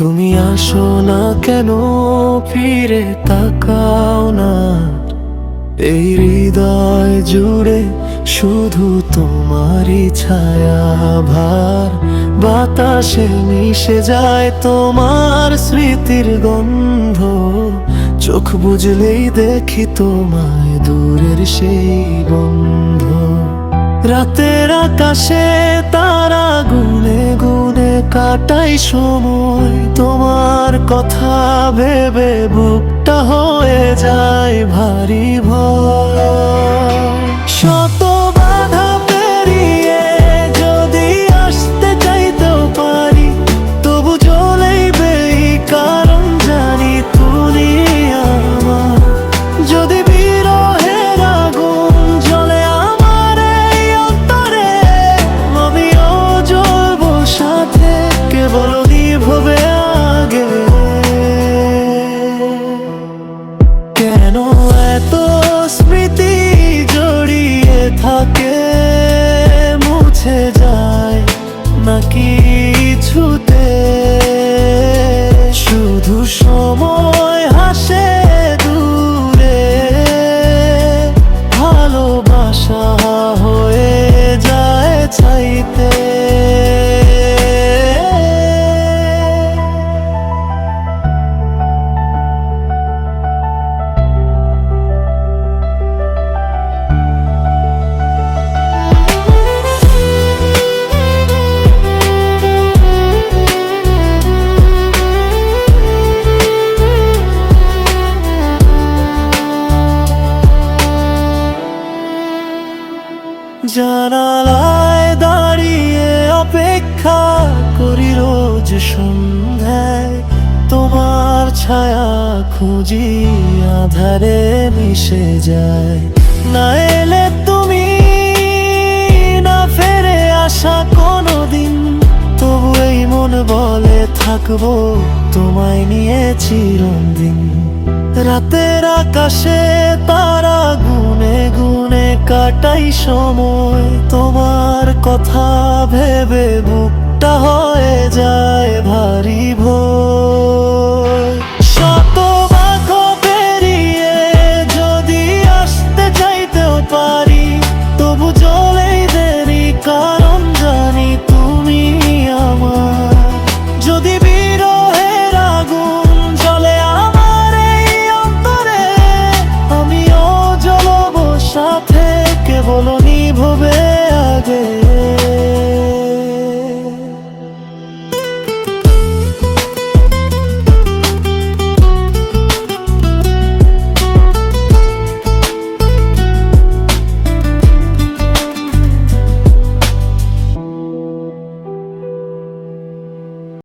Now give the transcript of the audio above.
আসো না কেন? ফিরে তাকাও না। এই হৃদয় জুড়ে শুধু তোমারই ছায়া ভার। বাতাসে মিশে যায় তোমার স্মৃতির গন্ধ। চোখ বুঝলেই দেখি তোমায় দূরের সেই বন্ধ। রাতের আকাশে তারা গুনে গুনে কাটাই সময়। তোমার কথা ভেবে বুকটা হয়ে যায় ভারী ভয়। কেন এত স্মৃতি জড়িয়ে থাকে? মুছে যায় না কিছুতে। শুধু সময় হাসে দূরে। ভালোবাসা হয়ে যায় চাইতে। জানালায় দাঁড়িয়ে অপেক্ষা করি রোজ সন্ধ্যায়। তোমার ছায়া খুঁজি আধারে মিশে যায়। না এলে তুমি না ফেরে আসা কোনো দিন তবু এই মন বলে থাকব তোমায় নিয়ে চিরদিন রাতের আকাশে তারা গুনে গুনে কাটাই সময় তোমার কথা ভেবে বুকটা হয়ে যায় ভারী ভোর। শত হবে আগে।